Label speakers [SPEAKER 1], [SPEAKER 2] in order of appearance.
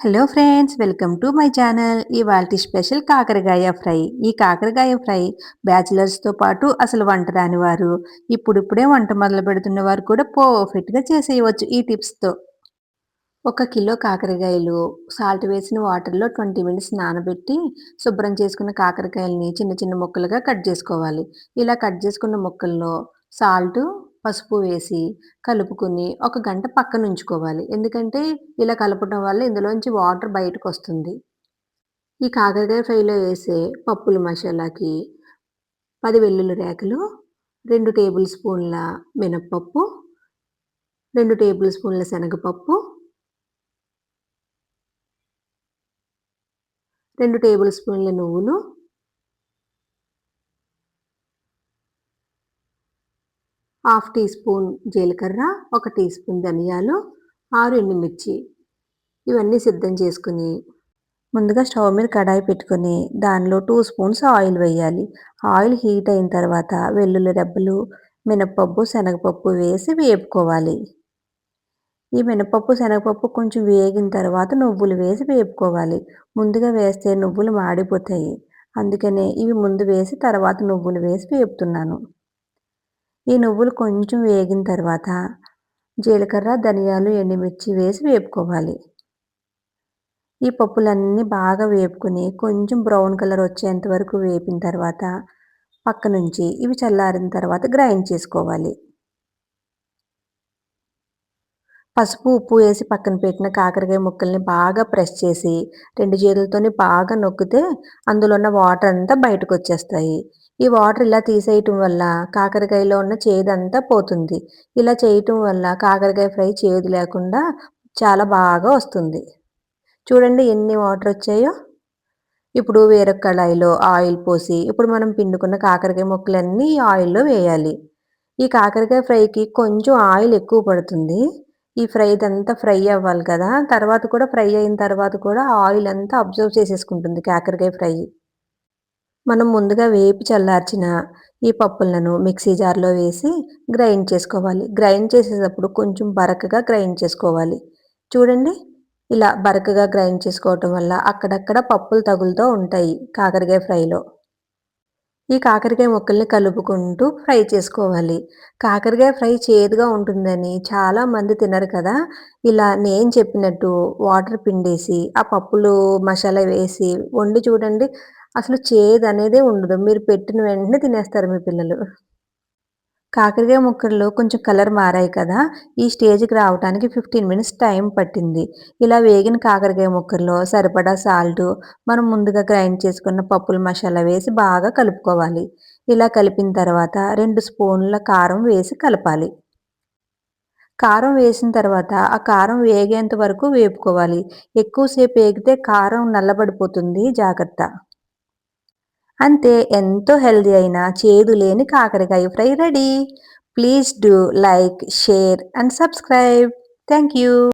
[SPEAKER 1] Hello friends welcome to my channel ఇవాళ special కాకరకాయ fry. ఈ కాకరకాయ ఫ్రై బ్యాచిలర్స్తో పాటు అసలు వంట రాని వారు ఇప్పుడిప్పుడే వంట మొదలు పెడుతున్న వారు కూడా పర్ఫెక్ట్గా చేసేయవచ్చు ఈ టిప్స్తో ఒక కిలో కాకరకాయలు సాల్ట్ వేసిన వాటర్లో ట్వంటీ మినిట్స్ నానబెట్టి శుభ్రం చేసుకున్న కాకరకాయలని చిన్న చిన్న ముక్కలుగా కట్ చేసుకోవాలి. ఇలా కట్ చేసుకున్న ముక్కల్లో సాల్ట్ పసుపు వేసి కలుపుకుని ఒక గంట పక్కన ఉంచుకోవాలి ఎందుకంటే ఇలా కలపడం వల్ల ఇందులోంచి వాటర్ బయటకు వస్తుంది ఈ కాకరకాయ ఫ్రైలో వేసే పప్పుల మసాలాకి పది వెల్లుల్లి రేకలు రెండు టేబుల్ స్పూన్ల మినప్పప్పు రెండు టేబుల్ స్పూన్ల శనగపప్పు రెండు టేబుల్ స్పూన్ల నువ్వులు హాఫ్ టీ స్పూన్ జీలకర్ర ఒక టీ స్పూన్ ధనియాలు ఆరు ఎండుమిర్చి. ఇవన్నీ సిద్ధం చేసుకుని ముందుగా స్టవ్ మీద కడాయి పెట్టుకొని దానిలో టూ స్పూన్స్ ఆయిల్ వేయాలి. ఆయిల్ హీట్ అయిన తర్వాత వెల్లుల్లి రెబ్బలు మినపప్పు శనగపప్పు వేసి వేపుకోవాలి. ఈ మినపప్పు శనగపప్పు కొంచెం వేగిన తర్వాత నువ్వులు వేసి వేపుకోవాలి. ముందుగా వేస్తే నువ్వులు మాడిపోతాయి. అందుకనే ఇవి ముందు వేసి తర్వాత నువ్వులు వేసి వేపుతున్నాను. ఈ నువ్వులు కొంచెం వేగిన తర్వాత జీలకర్ర ధనియాలు ఎండుమిర్చి వేసి వేపుకోవాలి. ఈ పప్పులన్నీ బాగా వేపుకుని కొంచెం బ్రౌన్ కలర్ వచ్చేంత వరకు వేపిన తర్వాత పక్క నుంచి ఇవి చల్లారిన తర్వాత గ్రైండ్ చేసుకోవాలి. పసుపు ఉప్పు వేసి పక్కన పెట్టిన కాకరకాయ ముక్కల్ని బాగా ప్రెస్ చేసి రెండు చేతులతోని బాగా నొక్కితే అందులో ఉన్న వాటర్ అంతా బయటకు వచ్చేస్తాయి. ఈ వాటర్ ఇలా తీసేయటం వల్ల కాకరకాయలో ఉన్న చేదంతా పోతుంది. ఇలా చేయటం వల్ల కాకరకాయ ఫ్రై చేదు లేకుండా చాలా బాగా వస్తుంది. చూడండి ఎన్ని వాటర్ వచ్చాయో. ఇప్పుడు వేరొక కళాయిలో ఆయిల్ పోసి ఇప్పుడు మనం పిండుకున్న కాకరకాయ ముక్కలన్నీ ఆయిల్లో వేయాలి. ఈ కాకరకాయ ఫ్రైకి కొంచెం ఆయిల్ ఎక్కువ పడుతుంది. ఈ ఫ్రై ఇదంతా ఫ్రై అవ్వాలి కదా. తర్వాత కూడా ఫ్రై అయిన తర్వాత కూడా ఆయిల్ అంతా అబ్జర్వ్ చేసేసుకుంటుంది కాకరకాయ ఫ్రై. మనం ముందుగా వేపి చల్లార్చిన ఈ పప్పులను మిక్సీ జార్లో వేసి గ్రైండ్ చేసుకోవాలి. గ్రైండ్ చేసేటప్పుడు కొంచెం బరకగా గ్రైండ్ చేసుకోవాలి. చూడండి ఇలా బరకగా గ్రైండ్ చేసుకోవటం వల్ల అక్కడక్కడ పప్పులు తగులుతూ ఉంటాయి కాకరకాయ ఫ్రైలో. ఈ కాకరకాయ ముక్కల్ని కలుపుకుంటూ ఫ్రై చేసుకోవాలి. కాకరకాయ ఫ్రై చేదుగా ఉంటుందని చాలామంది తినరు కదా. ఇలా నేను చెప్పినట్టు వాటర్ పిండేసి ఆ పప్పులు మసాలా వేసి వండి చూడండి. అసలు చేదు అనేదే ఉండదు. మీరు పెట్టిన వెంటనే తినేస్తారు మీ పిల్లలు. కాకరకాయ ముక్కల్లో కొంచెం కలర్ మారాయి కదా ఈ స్టేజ్కి రావడానికి ఫిఫ్టీన్ మినిట్స్ టైం పట్టింది. ఇలా వేగిన కాకరకాయ ముక్కల్లో సరిపడా సాల్ట్ మనం ముందుగా గ్రైండ్ చేసుకున్న పప్పుల మసాలా వేసి బాగా కలుపుకోవాలి. ఇలా కలిపిన తర్వాత రెండు స్పూన్ల కారం వేసి కలపాలి. కారం వేసిన తర్వాత ఆ కారం వేగేంత వరకు వేపుకోవాలి. ఎక్కువసేపు వేగితే కారం నల్లబడిపోతుంది జాగ్రత్త. అంతే ఎంతో హెల్దీ అయిన చేదు లేని కాకరకాయ fry ready. Please do like share and subscribe. Thank you.